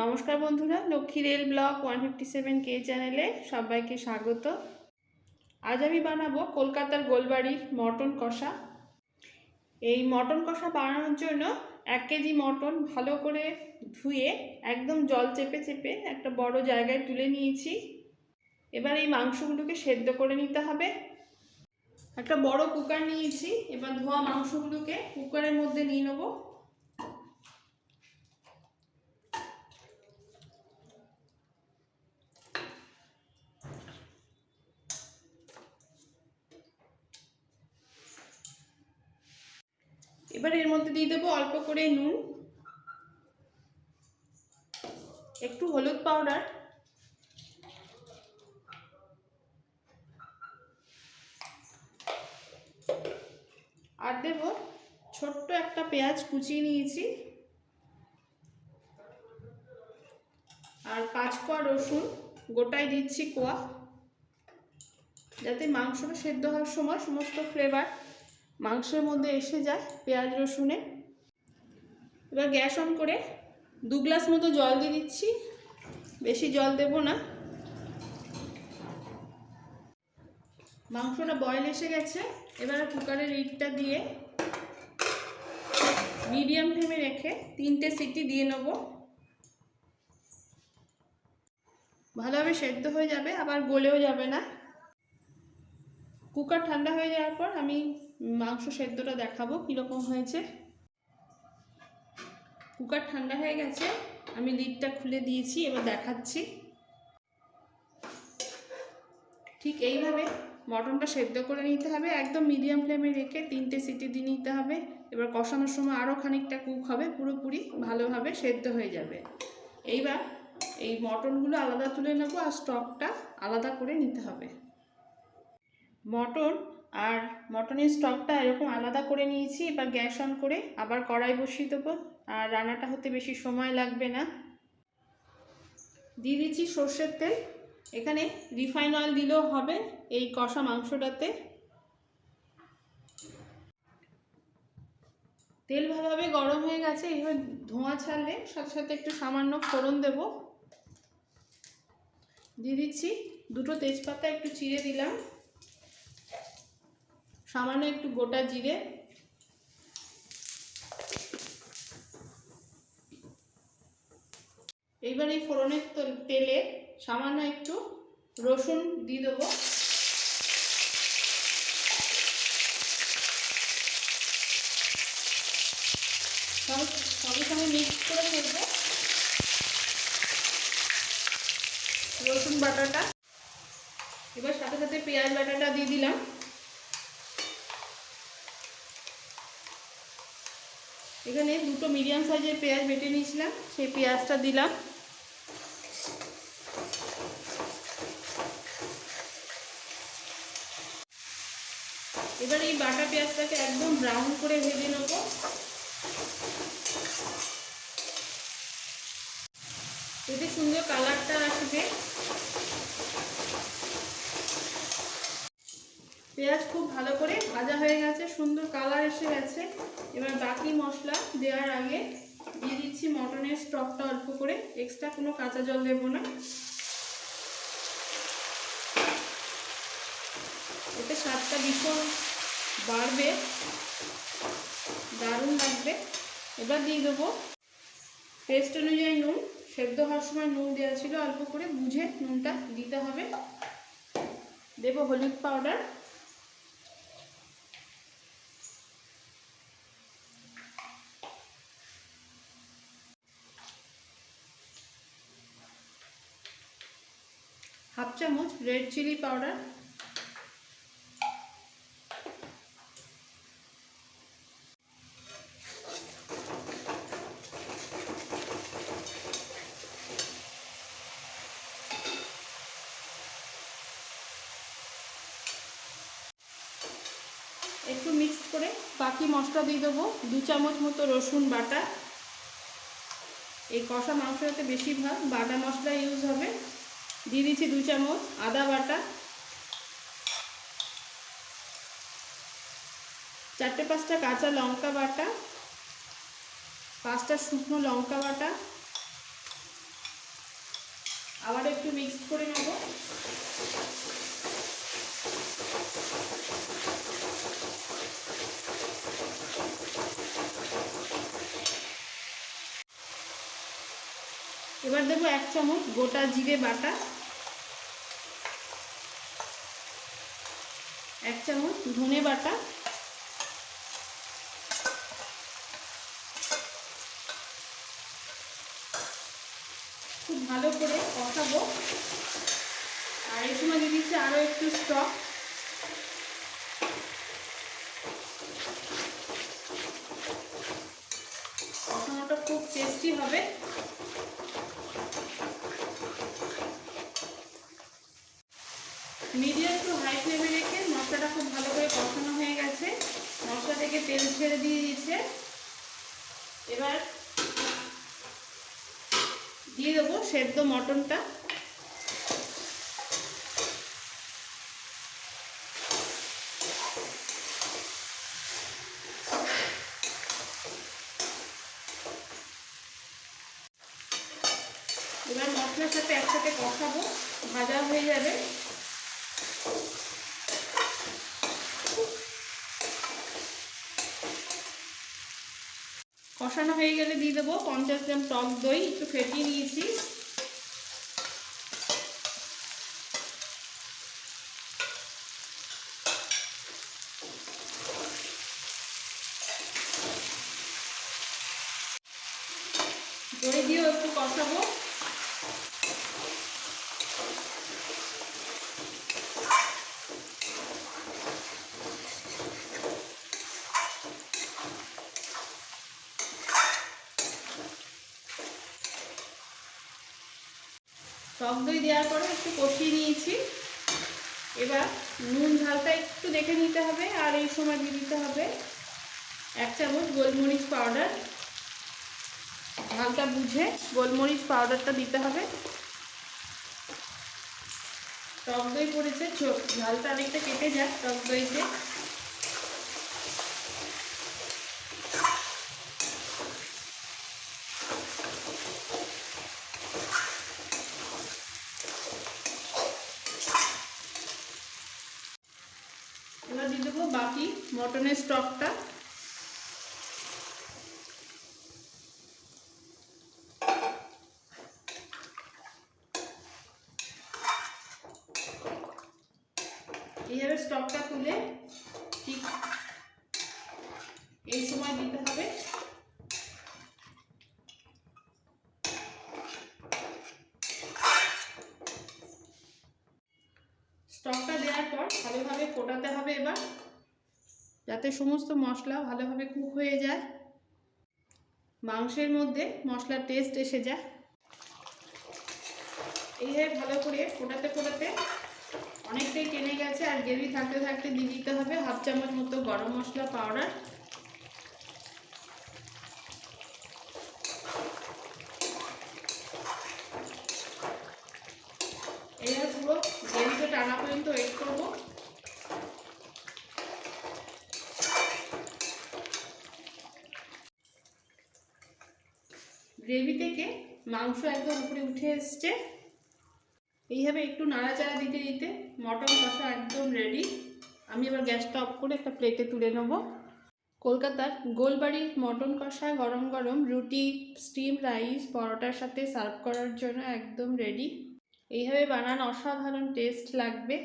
নমস্কার বন্ধুরা, Lakshmi rail block one fifty seven কে চ্যানেলে সবাইকে স্বাগত। আজ আমি বানাবো কলকাতার গোলবাড়ির মটন কষা। এই মটন কষা বানানোর জন্য এক কেজি মটন ভালো করে ধুয়ে একদম জল চেপে চেপে একটা বড় জায়গায় তুলে নিয়েছি। এবার এই মাংসগুলোকে সেদ্ধ করে নিতে হবে। একটা বড় কুকার নিয়েছি, এবার ধোয়া মাংসগুলোকে কুকারের মধ্যে নিয়ে নেব। এবার এর মধ্যে দিয়ে দেবো অল্প করে নুন, একটু হলুদ পাউডার আর দেব ছোট্ট একটা পেঁয়াজ কুচিয়ে নিয়েছি, আর পাঁচ কোয়া রসুন গোটায় দিচ্ছি কোয়া, যাতে মাংসটা সেদ্ধ হওয়ার সময় সমস্ত ফ্লেভার মাংসের মধ্যে এসে যায় পেঁয়াজ রসুনে। এবার গ্যাস অন করে দু গ্লাস মতো জল দিয়ে দিচ্ছি। বেশি জল দেব না। মাংসটা বয়েল এসে গেছে। এবারে কুকারের লিডটা দিয়ে মিডিয়াম ফ্লেমে রেখে তিনটে সিটি দিয়ে নেব। ভালোভাবে সেদ্ধ হয়ে যাবে, আবার গলেও যাবে না। কুকার ঠান্ডা হয়ে যাওয়ার পর আমি মাংস সেদ্ধটা দেখাবো কীরকম হয়েছে। কুকার ঠান্ডা হয়ে গেছে, আমি লিডটা খুলে দিয়েছি, এবার দেখাচ্ছি। ঠিক এইভাবে মটনটা সেদ্ধ করে নিতে হবে, একদম মিডিয়াম ফ্লেমে রেখে তিনটে সিটি দিয়ে নিতে হবে। এবার কষানোর সময় আরও খানিকটা কুক হবে, পুরোপুরি ভালোভাবে সেদ্ধ হয়ে যাবে। এইবার এই মটনগুলো আলাদা তুলে নেব আর স্টকটা আলাদা করে নিতে হবে। মটন আর মটনের স্টকটা এরকম আলাদা করে নিয়েছি, এবার গ্যাস অন করে আবার কড়াই বসিয়ে দেবো। আর রান্নাটা হতে বেশি সময় লাগবে না। দিয়ে দিচ্ছি সর্ষের তেল। এখানে রিফাইন অয়েল দিলেও হবে এই কষা মাংসটাতে। তেল ভালোভাবে গরম হয়ে গেছে, এবার ধোঁয়া ছাড়লে সাথে সাথে একটু সামান্য ফোড়ন দেব। দিয়ে দিচ্ছি দুটো তেজপাতা, একটু চিড়ে দিলাম। সামান্য একটু গোটা জিরে। এইবার এই ফোড়নের তেলে সামান্য একটু রসুন দিয়ে দেবো। সঙ্গে সঙ্গে মিক্স করে ফেলব। রসুন বাটাটা। এবার সাথে সাথে পেঁয়াজ বাটাটা দিয়ে দিলাম। এখানে দুটো মিডিয়াম সাইজের পেঁয়াজ বেটে নিয়েছিলাম, সেই পেঁয়াজটা দিলাম। এবার এই বাটা পেঁয়াজটাকে একদম ব্রাউন করে ভেজে নেব। এতে সুন্দর কালারটা আসবে। পেঁয়াজ খুব ভালো করে ভাজা হয়ে গেছে, সুন্দর কালার এসে গেছে। এবার বাকি মশলা দেওয়ার আগে দিয়ে দিচ্ছি মটনের স্টকটা অল্প করে। এক্সট্রা কোনো কাঁচা জল দেবো না। এতে স্বাদটা ভীষণ বাড়বে, দারুণ লাগবে। এবার দিয়ে দেবো টেস্ট অনুযায়ী নুন। সেদ্ধ হওয়ার সময় নুন দেওয়া ছিল অল্প করে, বুঝে নুনটা দিতে হবে। দেবো হলুদ পাউডার হাফ চামচ রেড চিলি পাউডার একটু মিক্স করে বাকি মশলা দিয়ে দেবো। দু চামচ মতো রসুন বাটা। এই কষা মাংসটাতে বেশিরভাগ বাটা মশলা ইউজ হবে। দিয়ে দিচ্ছি দু চামচ আদা বাটা। চারটে পাঁচটা কাঁচা লঙ্কা বাটা, পাঁচটা শুকনো লঙ্কা বাটা। আবার একটু মিক্স করে নেব। এবার দেবো এক চামচ গোটা জিরে বাটা। এক চামচ ধনে বাটা। খুব ভালো করে কষাবো। আর এই সময় দিয়ে দিচ্ছি আরও একটু স্টক কষানোটা খুব টেস্টি হবে। মিডিয়াম টু হাই ফ্লেমে রেখে মশলাটা খুব ভালো করে কষানো হয়ে গেছে। মশলা থেকে তেল ছেড়ে দিয়ে দিয়েছে। এবার দিয়ে দেবো সেদ্ধ মটনটা। এবার মশলার সাথে একসাথে কষাবো। ভাজা হয়ে যাবে। কষানো হয়ে গেলে দিয়ে দেবো পঞ্চাশ গ্রাম টক দই, একটু ফেটিয়ে নিয়েছি। দই দিয়েও একটু কষাবো। টক দই দেওয়ার পরে একটু কষিয়ে নিয়েছি। এবার নুন ঝালটা একটু দেখে নিতে হবে আর এই সময় দিয়ে দিতে হবে এক চামচ গোলমরিচ পাউডার। ঝালটা বুঝে গোলমরিচ পাউডারটা দিতে হবে। টক দই পড়েছে ঝালটা অনেকটা কেটে যাক টক দইতে এবার দিয়ে দেবো বাকি মটনের স্টকটা। এইভাবে স্টকটা তুলে ঠিক এই সময় দিতে হবে। স্টকটা দেওয়ার পর ভালোভাবে ফোটাতে হবে এবার। যাতে সমস্ত মশলা ভালোভাবে কুক হয়ে যায়। মাংসের মধ্যে মশলার টেস্ট এসে যায়। এইভাবে ভালো করে ফোটাতে ফোটাতে অনেকটাই টেনে গেছে আর গ্রেভি থাকতে থাকতে দিয়ে দিতে হবে হাফ চামচ মতো গরম মশলা পাউডার এইভাবে পুরো গ্রেভিটা টানা পর্যন্ত ওয়েট করব গ্রেভি থেকে মাংস একদম উপরে উঠে এসছে। এইভাবে একটু নাড়াচাড়া দিতে দিতে মটন কষা একদম রেডি আমি এবার গ্যাসটা অফ করে একটা প্লেটে তুলে নেব। কলকাতার গোলবাড়ির মটন কষা গরম গরম রুটি স্টিম রাইস পরোটার সাথে সার্ভ করার জন্য একদম রেডি এইভাবে বানান অসাধারণ টেস্ট লাগবে।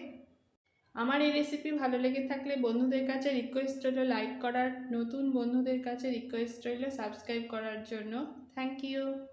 আমার এই রেসিপি ভালো লেগে থাকলে বন্ধুদের কাছে রিকোয়েস্ট রইল লাইক করার। নতুন বন্ধুদের কাছে রিকোয়েস্ট রইল সাবস্ক্রাইব করার জন্য। Thank you.